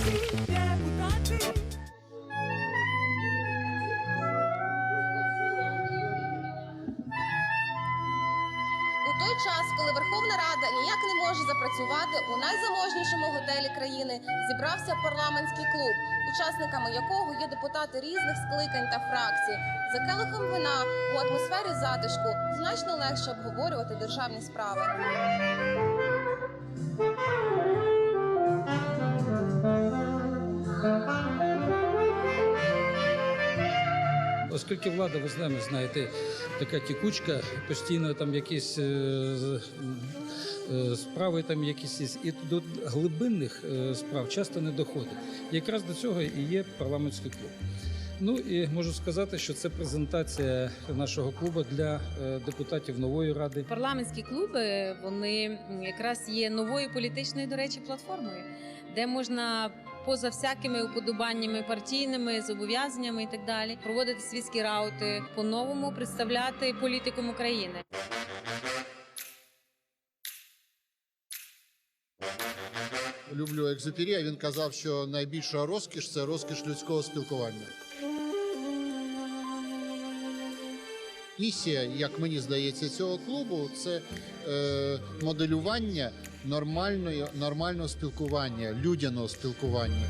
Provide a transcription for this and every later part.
той час, коли Верховна Рада ніяк не може запрацювати, у найзаможнішому готелі країни зібрався парламентський клуб, учасниками якого є депутати різних скликань та фракцій. За келихом вина у атмосфері затишку значно легше обговорювати державні справи. Оскільки влада, ви знаємо, знаєте, така тікучка, постійно там якісь е, е, справи, там якісь і до глибинних е, справ часто не доходить. Якраз до цього і є парламентський клуб. Ну і можу сказати, що це презентація нашого клубу для е, депутатів нової ради. Парламентські клуби вони якраз є новою політичною, до речі, платформою, де можна поза всякими уподобаннями партійними, зобов'язаннями і так далі, проводити світські раути, по-новому представляти політикум України. Люблю Екзюпері, а він казав, що найбільша розкіш це розкіш людського спілкування. Місія, як мені здається, цього клубу це е, моделювання нормальної, нормального спілкування, людяного спілкування.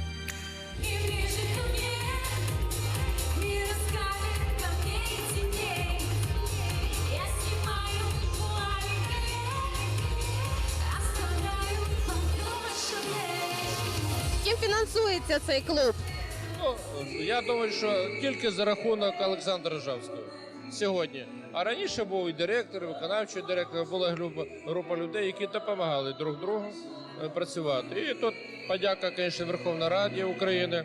Ким фінансується цей клуб? Ну, я думаю, що тільки за рахунок Олександра Ржавського сьогодні. А раніше був і директор, і виконавчий директор, була група, людей, які допомагали друг другу е, працювати. І тут подяка, звісно, Верховній Раді України,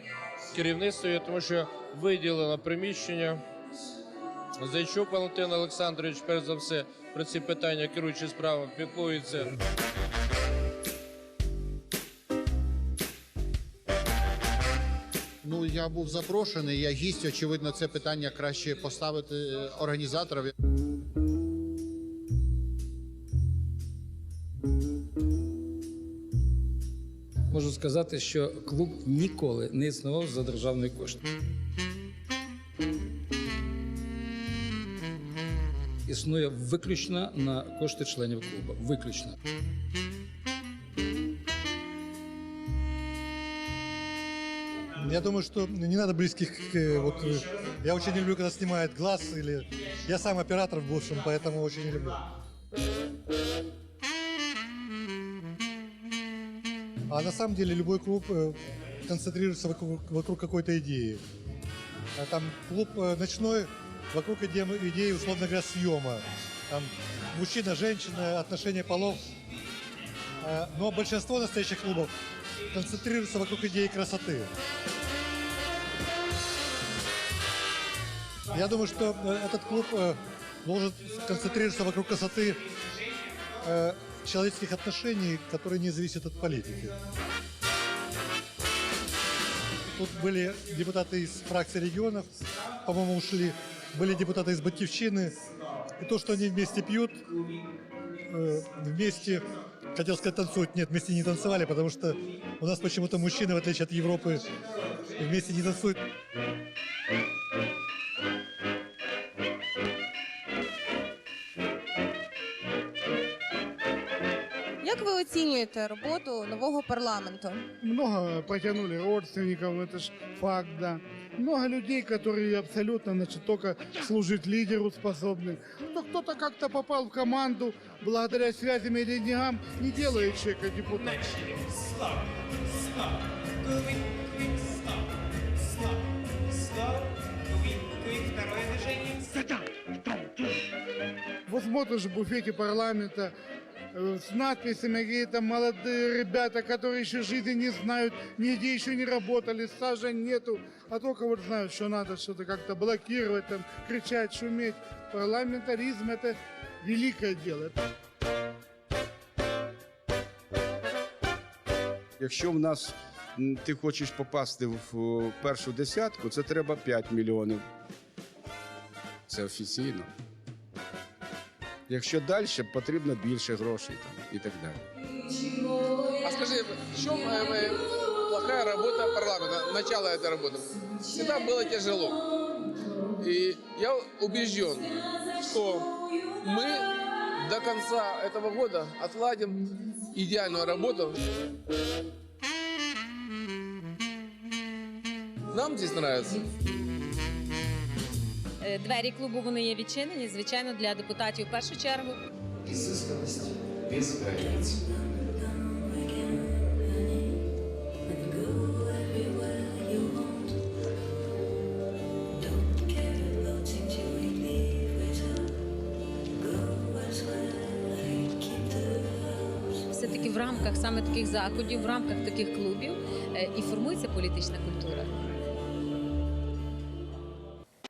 керівництві, тому що виділено приміщення. Зайчук Валентин Олександрович, перш за все, про ці питання керуючи справами, піклується. Ну, я був запрошений, я гість, очевидно, це питання краще поставити е, організаторові. Можу сказати, що клуб ніколи не існував за державний кошт. Існує виключно на кошти членів клубу. Виключно. Я думаю, что не надо близких. э, Вот, э, я очень не люблю, когда снимает глаз или. Я сам оператор в бывшем, поэтому очень не люблю. А на самом деле любой клуб э, концентрируется вокруг, вокруг какой-то идеи. А Там клуб ночной вокруг идеи, условно говоря, съема. Там мужчина, женщина, отношения полов. Но большинство настоящих клубов концентрируется вокруг идеи красоты. Я думаю, что э, этот клуб э, должен концентрироваться вокруг красоты э, человеческих отношений, которые не зависят от политики. Тут были депутаты из фракции регионов, по-моему, ушли. Были депутаты из Батьевщины. И то, что они вместе пьют, э, вместе, хотел сказать, танцуют. Нет, вместе не танцевали, потому что у нас почему-то мужчины, в отличие от Европы, вместе не танцуют. Як ви оцінюєте роботу нового парламенту? Много потянули родственников, это ж факт, да. Много людей, которые абсолютно, значит, только служить лидеру способны. Но кто-то как-то попал в команду, благодаря связям и деньгам, не делает человека депутатом. Вот смотришь в буфете парламента э, с надписями какие-то молодые ребята, которые еще жизни не знают, нигде еще не работали, стажа нету, а только вот знают, что надо что-то как-то блокировать, там, кричать, шуметь. Парламентаризм это великое дело. Якщо в нас м, ти хочеш попасти в о, першу десятку, це треба 5 мільйонів. Це офіційно. Якщо далі, потрібно більше грошей там, і так далі. А скажи, в чем э, э, плохая работа парламента, начало этой работы, всегда было тяжело. И я убежден, что мы до конца этого года отладим идеальную работу. Нам здесь нравится. Е, Двері клубу вони є відчинені, звичайно, для депутатів в першу чергу. Изысканность без границ. Все-таки в рамках саме таких заходів, в рамках таких клубів е, і формується політична культура.